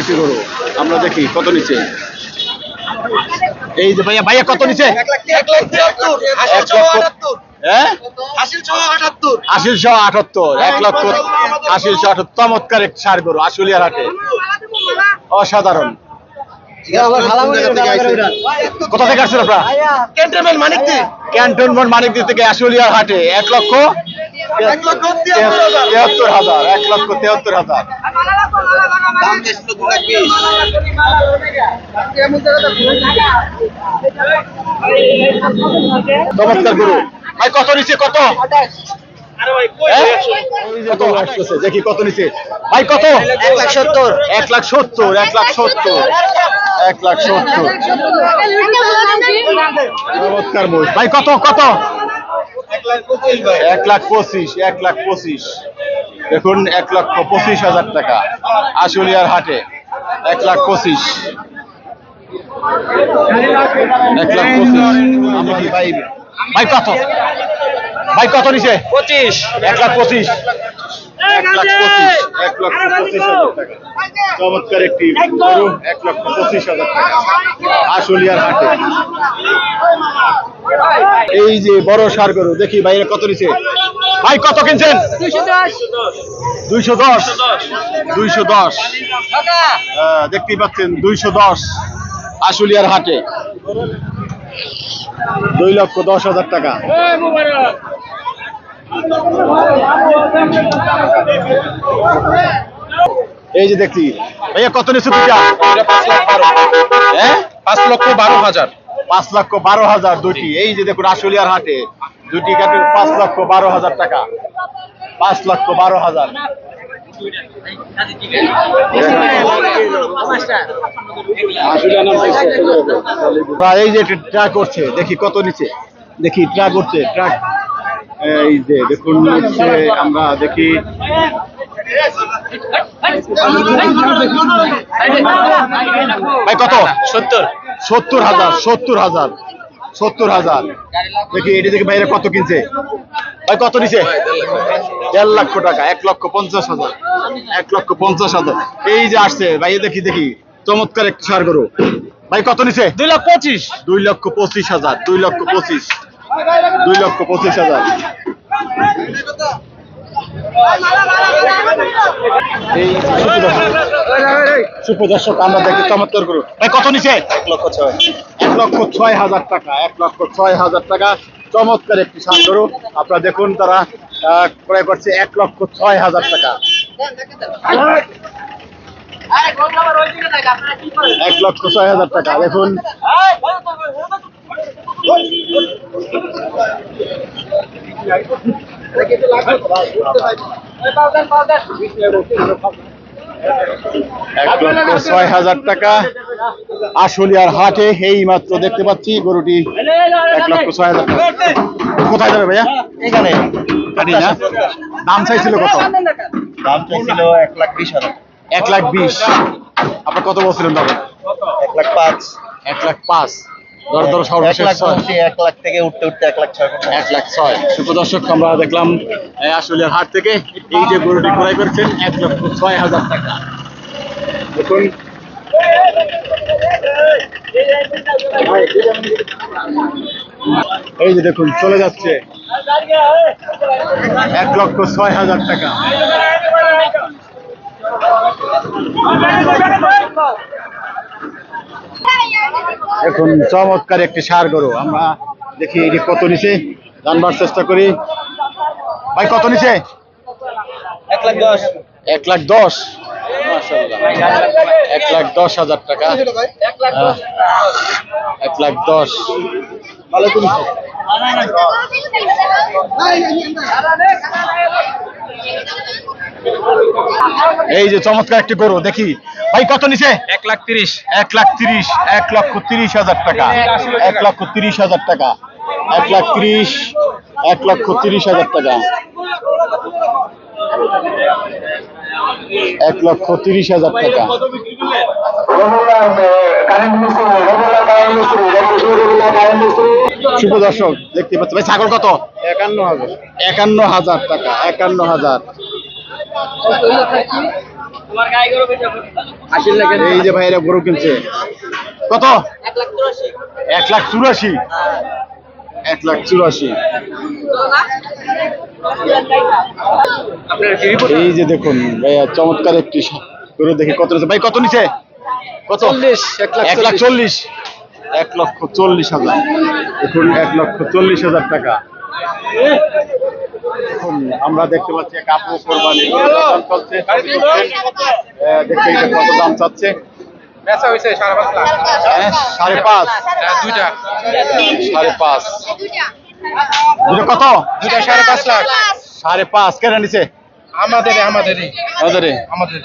একটি গরু। আমরা দেখি কত নিচে এই যে ভাইয়া ভাইয়া কত নিচে হ্যাঁ? আশিশো আটাত্তর। এক লক্ষ আশিশো আটাত্তর। চমৎকার এক সার গরু আশুলিয়ার হাটে। অসাধারণ। কোথা থেকে আসছেন আপনারা? Cantonment Manikdi. Cantonment Manikdi থেকে আশুলিয়ার হাটে। এক লক্ষ তেহাত্তর হাজার এক লক্ষ তেহাত্তর হাজার। চমৎকার গরু। ভাই কত নিচে কত? হ্যাঁ? কত? আসতেছে দেখি কত নিচে ভাই কত? এক লাখ সত্তর এক লাখ সত্তর এক লাখ সত্তর। এক লাখ সত্তর। মোষ ভাই কত কত? এক লাখ পঁচিশ এক লাখ পঁচিশ। দেখুন এক লক্ষ পঁচিশ হাজার টাকা। আশুলিয়ার হাটে এক লাখ পঁচিশ। এক লাখ পঁচিশ। ভাই কত? ভাই কত নিছে? পঁচিশ। এক লাখ পঁচিশ। এক লাখ পঁচিশ এক লক্ষ পঁচিশ হাজার টাকা। চমৎকার একটি গরু এক লক্ষ পঁচিশ হাজার টাকা। আশুলিয়ার হাটে। এই যে বড় সার গরু দেখি ভাইরা কত নিছে। ভাই কত কিনছেন? দুইশো দশ। দুইশো দশ। আহ, দেখতেই পাচ্ছেন দুইশো দশ আশুলিয়ার হাটে। দুই লক্ষ দশ হাজার টাকা। এই যে দেখছি ভাইয়া কত নিচ্ছে দুইটা হ্যাঁ? পাঁচ লক্ষ বারো হাজার। পাঁচ লক্ষ বারো হাজার দুটি এই যে দেখুন আশুলিয়ার হাটে দুটি কাটে পাঁচ লক্ষ বারো হাজার টাকা। পাঁচ লক্ষ বারো হাজার। এই যে ট্রাক করছে দেখি কত নিচে দেখি ট্রাক করছে ট্রাক। এই যে দেখুন হচ্ছে আমরা দেখি। ভাই কত? সত্তর। সত্তর হাজার সত্তর হাজার সত্তর হাজার। দেখি এটি দেখি বাইরে কত কিনছে? ভাই কত নিছে? দেড় লক্ষ টাকা এক লক্ষ পঞ্চাশ হাজার এক লক্ষ পঞ্চাশ হাজার। এই যে আসছে ভাই দেখি দেখি চমৎকার এক সার গরু। ভাই কত নিছে? দুই লক্ষ পঁচিশ। দুই লক্ষ পঁচিশ হাজার দুই লক্ষ পঁচিশ। দুই লক্ষ পঁচিশ হাজার। আমরা চমৎকার করু। কত নিছে? এক লক্ষ ছয়। এক লক্ষ ছয় হাজার টাকা, এক লক্ষ ছয় হাজার টাকা। চমৎকার একটি আপনারা দেখুন, তারা ক্রয় করছে এক লক্ষ ছয় হাজার টাকা। এক লক্ষ ছয় হাজার টাকা। দেখুন। এক লক্ষ ছয় হাজার টাকা আশুলিয়ার হাটে এই মাত্র দেখতে পাচ্ছি গরুটি এক লক্ষ ছয় হাজার টাকা। কোথায় যাবে ভাইয়া? এখানে। না। দাম চাইছিল কত? দাম চাইছিল এক লাখ বিশ হাজার। এক লাখ বিশ। আপনার কত বলছিলেন তখন এক লাখ পাঁচ। এক লাখ পাঁচ। দর দর এক সর্বশেষ লাখ এক লাখ থেকে উঠতে উঠতে এক লাখ ছয়। এক লাখ ছয়। সুপ্রদর্শক আমরা দেখলাম হাট থেকে এই যে গরুটি ক্রয় করেছেন এক লক্ষ ছয় হাজার টাকা। দেখুন। এই যে দেখুন চলে যাচ্ছে। এক লক্ষ ছয় হাজার টাকা। এখন চমৎকার একটি সার গরু। আমরা দেখি এটি কত নিচে জানবার চেষ্টা করি। ভাই কত নিচে? এক লাখ দশ। এক লাখ দশ? এক লাখ দশ হাজার টাকা। এক লাখ দশ। নিচে। এই যে চমৎকার একটি গরু দেখি। ভাই কত নিচে এক লাখ তিরিশ। এক লাখ তিরিশ এক লক্ষ তিরিশ হাজার টাকা। এক লক্ষ তিরিশ হাজার টাকা। এক লাখ তিরিশ এক লক্ষ তিরিশ হাজার টাকা। এক লক্ষ তিরিশ হাজার টাকা। শুভ দর্শক দেখতে পাচ্ছি ভাই ছাগল কত? একান্ন হাজার। একান্ন হাজার টাকা একান্ন হাজার। এই যে ভাইরা গরু কিনছে। কত? এক লাখ চুরাশি। এক লাখ চুরাশি? এই যে দেখুন ভাইয়া চমৎকার একটি গরু দেখে কত নিচ্ছে? ভাই কত নিচ্ছে? কত? চল্লিশ, এক লাখ এক লাখ চল্লিশ। এক লক্ষ চল্লিশ হাজার। দেখুন এক লক্ষ চল্লিশ হাজার টাকা। আমরা দেখতে পাচ্ছি এক আপু কোরবানি চলছে দেখতে এটা কত দাম চাচ্ছে। বেচা হয়েছে সাড়ে পাঁচ লাখ। হ্যাঁ, সাড়ে পাঁচ। দুইটা। সাড়ে পাঁচ। দুটো কত? দুইটা সাড়ে পাঁচ লাখ। সাড়ে পাঁচ। কেন নিছে? আমাদের আমাদেরই। আমাদের আমাদের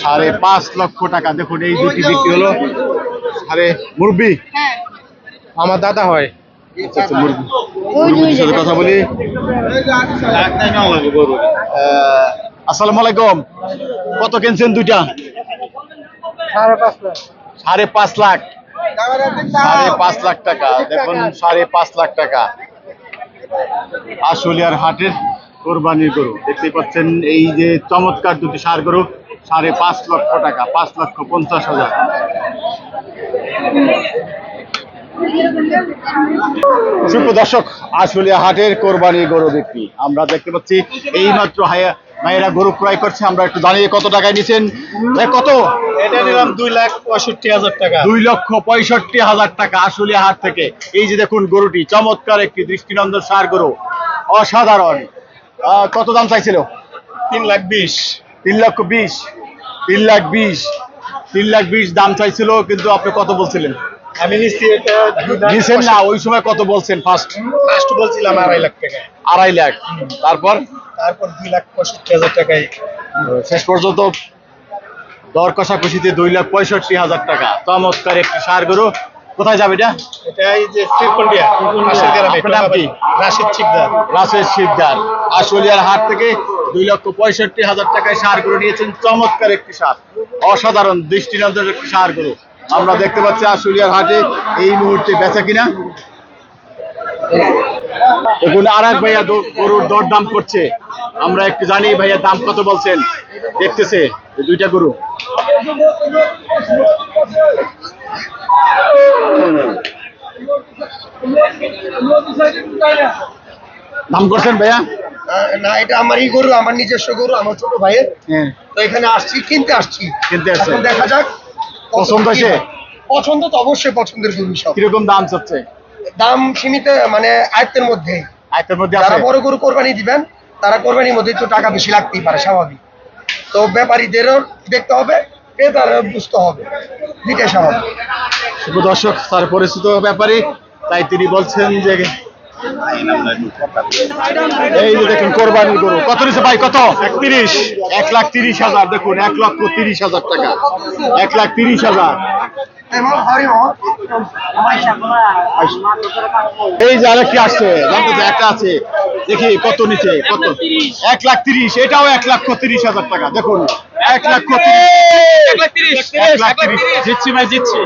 সাড়ে পাঁচ লক্ষ টাকা। দেখুন এই দুটি বিক্রি হলো সাড়ে মুরব্বি। আমার দাদা হয়। আচ্ছা আচ্ছা মুরব্বি মুরব্বির সাথে কথা বলি। আসসালামু আলাইকুম। কত কিনছেন দুইটা? সাড়ে পাঁচ লাখ। সাড়ে পাঁচ লাখ। সাড়ে পাঁচ লাখ টাকা। দেখুন সাড়ে পাঁচ লাখ টাকা। আশুলিয়ার হাটের কোরবানির গরু। দেখতে পাচ্ছেন এই যে চমৎকার দুটি সার গরু সাড়ে পাঁচ লক্ষ টাকা পাঁচ লক্ষ পঞ্চাশ হাজার। সুপ্র দর্শক আশুলিয়া হাটের কোরবানি গরু বিক্রি। আমরা দেখতে পাচ্ছি এই মাত্র ভাইয়েরা গরু ক্রয় করছে। আমরা একটু দাঁড়িয়ে কত টাকায় নিছেন? কত? এটা নিলাম দুই লাখ পঁয়ষট্টি হাজার টাকা। দুই লক্ষ পঁয়ষট্টি হাজার টাকা আশুলিয়া হাট থেকে। এই যে দেখুন গরুটি চমৎকার একটি দৃষ্টিনন্দন সার গরু। অসাধারণ। কত দাম চাইছিল? তিন লাখ বিশ। তিন লক্ষ বিশ। তিন লাখ বিশ। তিন লাখ বিশ দাম চাইছিল কিন্তু আপনি কত বলছিলেন? আমি নিচ্ছি এটা নিছেন না ওই সময় কত বলছেন? ফার্স্ট ফার্স্ট বলছিলাম আড়াই লাখ টাকা। আড়াই লাখ। তারপর? তারপর দুই লাখ পঁয়ষট্টি হাজার টাকায়। শেষ পর্যন্ত দর কষাকষিতে দুই লাখ পঁয়ষট্টি হাজার টাকা। চমৎকার একটি সার গরু। কোথায় যাবে এটা? যে শ্রীকন্ডিয়া নাম কি? রাশিদ রাসের শিকদার। আশুলিয়ার হাট থেকে দুই লক্ষ পঁয়ষট্টি হাজার টাকায় সার গরু নিয়েছেন। চমৎকার একটি সার। অসাধারণ দৃষ্টিনন্দন একটি সার গরু। আমরা দেখতে পাচ্ছি আশুলিয়ার হাটে এই মুহূর্তে বেচা কিনা। দেখুন আর এক ভাইয়া গরুর দর দাম করছে। আমরা একটু জানি ভাইয়া দাম কত বলছেন। দেখতেছে দুইটা গরু। দাম করছেন ভাইয়া? না এটা আমারই গরু আমার নিজস্ব গরু আমার ছোট ভাইয়ের। হ্যাঁ। তো এখানে আসছি কিনতে আসছি। কিনতে। এখন দেখা যাক। পছন্দ পছন্দ তো অবশ্যই পছন্দের গরু সব। কীরকম দাম চাচ্ছে দাম সীমিত মানে আয়ত্তের মধ্যে আয়তের মধ্যে যারা বড় গরু কোরবানি দিবেন তারা কোরবানির মধ্যে তো টাকা বেশি লাগতেই পারে স্বাভাবিক। তো ব্যাপারীদেরও দেখতে হবে ক্রেতারও বুঝতে হবে দুইটাই স্বাভাবিক। শুভ দর্শক তার পরিচিত ব্যাপারে তাই তিনি বলছেন যে এই যে দেখুন কোরবানির গরু। কত নিচ্ছে ভাই? কত? একত্রিশ এক লাখ তিরিশ হাজার, দেখুন, এক লক্ষ তিরিশ হাজার টাকা। এক লাখ তিরিশ হাজার। এই যে আরেকটি আসছে একটা আছে। দেখি, কত নিচে কত? এক লাখ তিরিশ, এটাও এক লক্ষ তিরিশ হাজার টাকা। দেখুন, এক লাখ লাখ তিরিশ। জিতছি ভাই, জিতছি।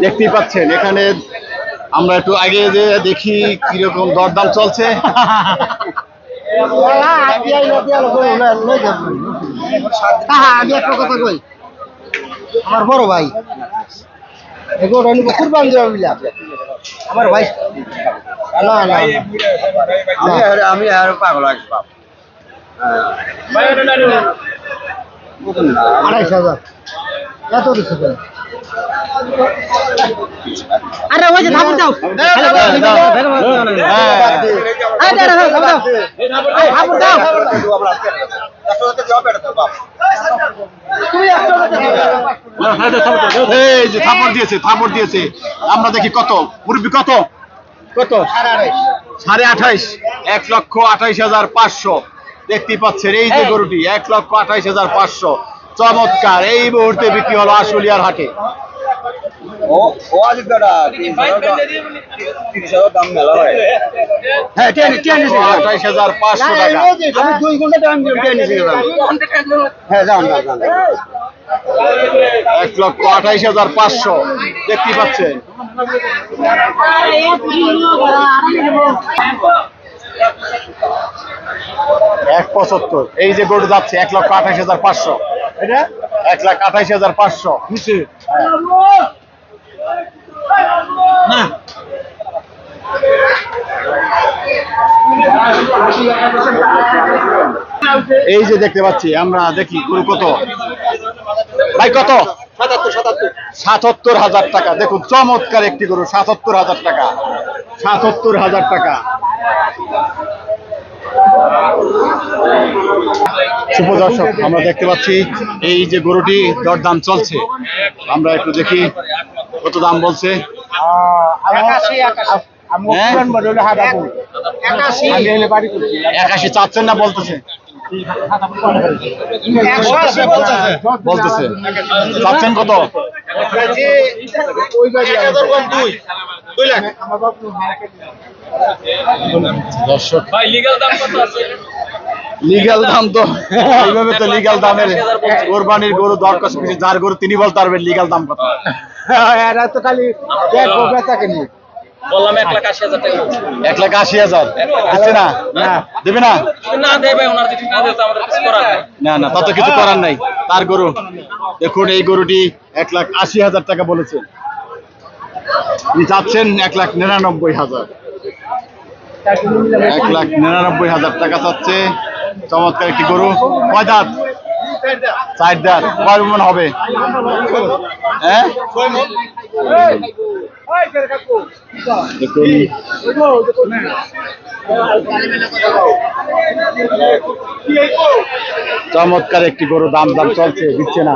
দেখতেই পাচ্ছেন এখানে আমরা একটু আগে যে দেখি কীরকম দরদাম চলছে। আমি একটা কথা কই। আমার বড় ভাই। কুরবান আমার ভাই। না না আমি আর পাগল আড়াইশ হাজার। এত? আরে ওই যে ধাপুর দাও হ্যাঁ। আরে দাও দাও দাও ধাপুর দাও এই যে থাপড় দিয়েছে থাপড় দিয়েছে। আমরা দেখি কত? মুরব্বী কত? কত? সাড়ে আঠাইশ। এক লক্ষ আঠাইশ হাজার পাঁচশো। দেখতেই পাচ্ছেন এই যে গরুটি এক লক্ষ আঠাইশ হাজার পাঁচশো। চমৎকার এই মুহূর্তে বিক্রি হলো আশুলিয়ার হাটে। হ্যাঁ টেন টেন আঠাইশ হাজার পাঁচশো টাকা। আমি দুই ঘণ্টা টাইম দিলাম হ্যাঁ যান যান যান এক লক্ষ আঠাইশ হাজার পাঁচশো। দেখতেই পাচ্ছেন? এক পঁচাত্তর। এই যে গরু যাচ্ছে এক লক্ষ আঠাশ হাজার পাঁচশো। এটা? এক লাখ আঠাইশ হাজার পাঁচশো। না। এই যে দেখতে পাচ্ছি আমরা দেখি গরু কত। ভাই কত? সাতাত্তর হাজার টাকা। দেখুন চমৎকার একটি গরু সাতাত্তর হাজার টাকা। সাতাত্তর হাজার টাকা। শুভ দর্শক আমরা দেখতে পাচ্ছি এই যে গরুটি দরদাম চলছে আমরা একটু দেখি কত দাম বলছে একাশি হ্যাঁ? চাচ্ছেন না বলতেছে বলতেছে বলতেছে চাচ্ছেন কত ওই বাড়ি এক হাজার কম দুই দুই লাখ দর্শক ভাই লিগ্যাল দাম কত আছে? লিগ্যাল দাম তো এইভাবে তো লিগ্যাল দামের কোরবানির গরু দর কষে যার গরু তিনি বলতে পারবেন লিগ্যাল দাম কত। এরা তো খালি দেখো বেচাকে বললাম এক লাখ আশি হাজার টাকা এক লাখ আশি হাজার। দিচ্ছে না? দেবে না? না দেয় ওনার যদি না দেয় আমাদের কিছু করার নেই। না না তত কিছু করার নাই। তার গরু দেখুন এই গরুটি এক লাখ আশি হাজার টাকা বলেছেন তিনি চাচ্ছেন এক লাখ নিরানব্বই হাজার। এক লাখ নিরানব্বই হাজার টাকা চাচ্ছে চমৎকার একটি গরু। কয় দাঁত? চার দাঁত। কয় মন হবে? হ্যাঁ? চমৎকার একটি গরু, দাম দাম চলছে, দিচ্ছে না।